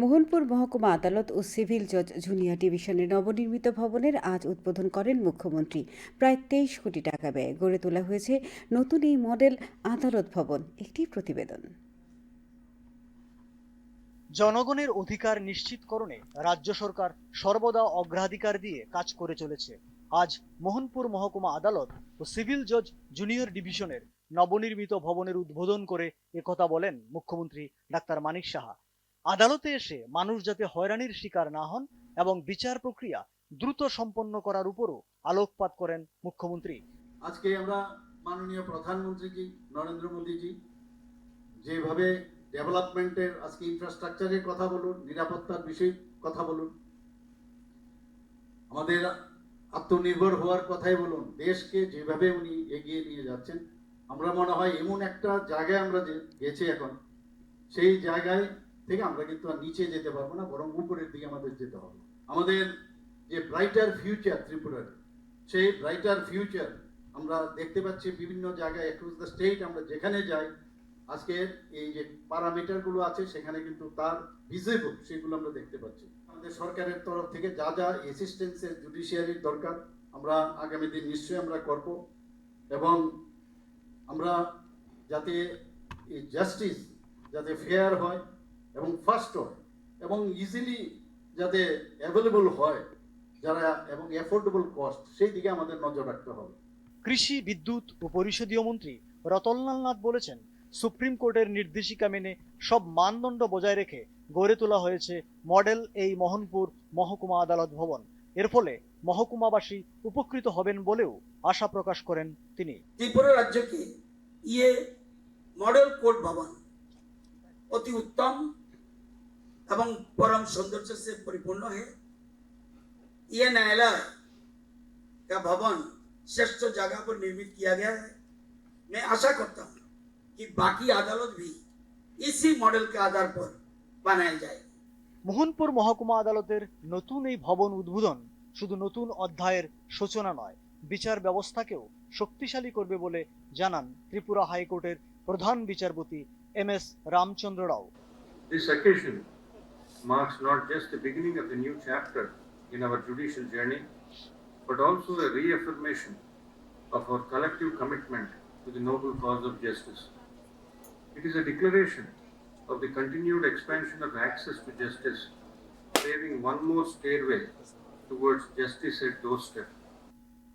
মোহনপুর মহকুমা আদালত ও সিভিল জজ জুনিয়র ডিভিশনের নবনির্মিত ভবনের আজ উদ্বোধন করেন মুখ্যমন্ত্রী। প্রায় তেইশ কোটি টাকা ব্যয়ে গড়ে তোলা হয়েছে নতুন এই মডেল আদালত ভবন, একটি প্রতিবেদন। জনগণের অধিকার নিশ্চিতকরণে রাজ্য সরকার সর্বদা অগ্রাধিকার দিয়ে কাজ করে চলেছে। আজ মোহনপুর মহকুমা আদালত ও সিভিল জজ জুনিয়র ডিভিশনের নবনির্মিত ভবনের উদ্বোধন করে একথা বলেন মুখ্যমন্ত্রী ডাক্তার মানিক সাহা। আদালতে এসে মানুষ যাতে হয়রানির শিকার না হন এবং বিচার প্রক্রিয়া দ্রুত সম্পন্ন করার উপরও আলোকপাত করেন মুখ্যমন্ত্রী। আজকে আমরা মাননীয় প্রধানমন্ত্রীজি, নরেন্দ্র মোদীজি, যেভাবে ডেভেলপমেন্টের আজকে ইনফ্রাস্ট্রাকচারের কথা বলুন, নিরাপত্তার বিষয়ে কথা বলুন, আমাদের আত্মনির্ভর হওয়ার কথাই বলুন, দেশকে যেভাবে উনি এগিয়ে নিয়ে যাচ্ছেন, আমরা মনে হয় এমন একটা জায়গায় আমরা গেছি এখন, সেই জায়গায় থেকে আমরা কিন্তু আর নিচে যেতে পারব না, বরং উপরের দিকে আমাদের যেতে হবে। আমাদের যে ব্রাইটার ফিউচার ত্রিপুরার, সেই ব্রাইটার ফিউচার আমরা দেখতে পাচ্ছি বিভিন্ন জায়গায় অ্যাক্রস দ্য স্টেট আমরা যেখানে যাই আজকে এই যে প্যারামিটারগুলো আছে, সেখানে কিন্তু তার ভিজিবল সেগুলো আমরা দেখতে পাচ্ছি। আমাদের সরকারের তরফ থেকে যা যা অ্যাসিস্ট্যান্সের জুডিশিয়ারির দরকার, আমরা আগামী দিন নিশ্চয়ই আমরা করব। এবং আমরা যাতে এই জাস্টিস যাতে ফেয়ার হয় এবং ফাস্ট হয় এবং ইজিলি যাতে অ্যাভেলেবল হয় যারা এবং অ্যাফোর্ডেবল কস্ট সেই দিকে আমাদের নজর রাখতে হবে। কৃষি বিদ্যুৎ ও পরিষদীয় মন্ত্রী রতনলাল নাথ বলেছেন সুপ্রিম কোর্টের নির্দেশিকা মেনে সব মানদণ্ড বজায় রেখে গড়ে তোলা হয়েছে মডেল এই মোহনপুর মহকুমা আদালত ভবন। এর ফলে মহকুমাবাসী উপকৃত হবেন বলেও আশা প্রকাশ করেন তিনি। ত্রিপুরা রাজ্যকে ইয়ে মডেল কোর্ট ভবন भवन अति उत्तम एवं परम सौंदर्य से परिपूर्ण है ये न्यायालय का भवन श्रेष्ठ जगह पर निर्मित किया गया है मैं आशा करता हूँ कि बाकी अदालत भी इसी मॉडल के आधार पर बनाई जाएगी মোহনপুর মহকুমা আদালতের নতুন এই ভবন উদ্বোধন শুধু নতুন অধ্যায়ের সূচনা নয় বিচার ব্যবস্থাকেও শক্তিশালী করবে বলে জানান ত্রিপুরা হাইকোর্টের প্রধান বিচারপতি M S Ramachandra Rao This occasion marks not just the beginning of the new chapter in our judicial journey, but also a reaffirmation of our collective commitment to the noble cause of justice. It is a declaration of the continued expansion of access to justice, paving one more stairway towards justice at doorstep.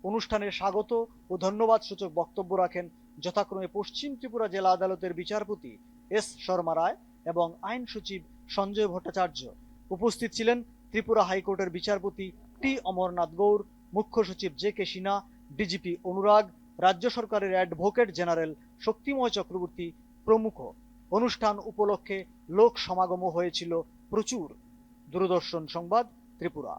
অনুষ্ঠানে স্বাগত ও ধন্যবাদ সূচক বক্তব্য রাখেন যথাক্রমে পশ্চিম ত্রিপুরা জেলা আদালতের বিচারপতি এস শর্মা রায় এবং আইন সচিব সঞ্জয় ভট্টাচার্য। উপস্থিত ছিলেন ত্রিপুরা হাইকোর্টের বিচারপতি টি অমরনাথ গৌর, মুখ্য সচিব J K Sinha, DGP Anurag, রাজ্য সরকারের অ্যাডভোকেট জেনারেল শক্তিময় চক্রবর্তী প্রমুখ। অনুষ্ঠান উপলক্ষে লোক সমাগমও হয়েছিল প্রচুর। দূরদর্শন সংবাদ ত্রিপুরা।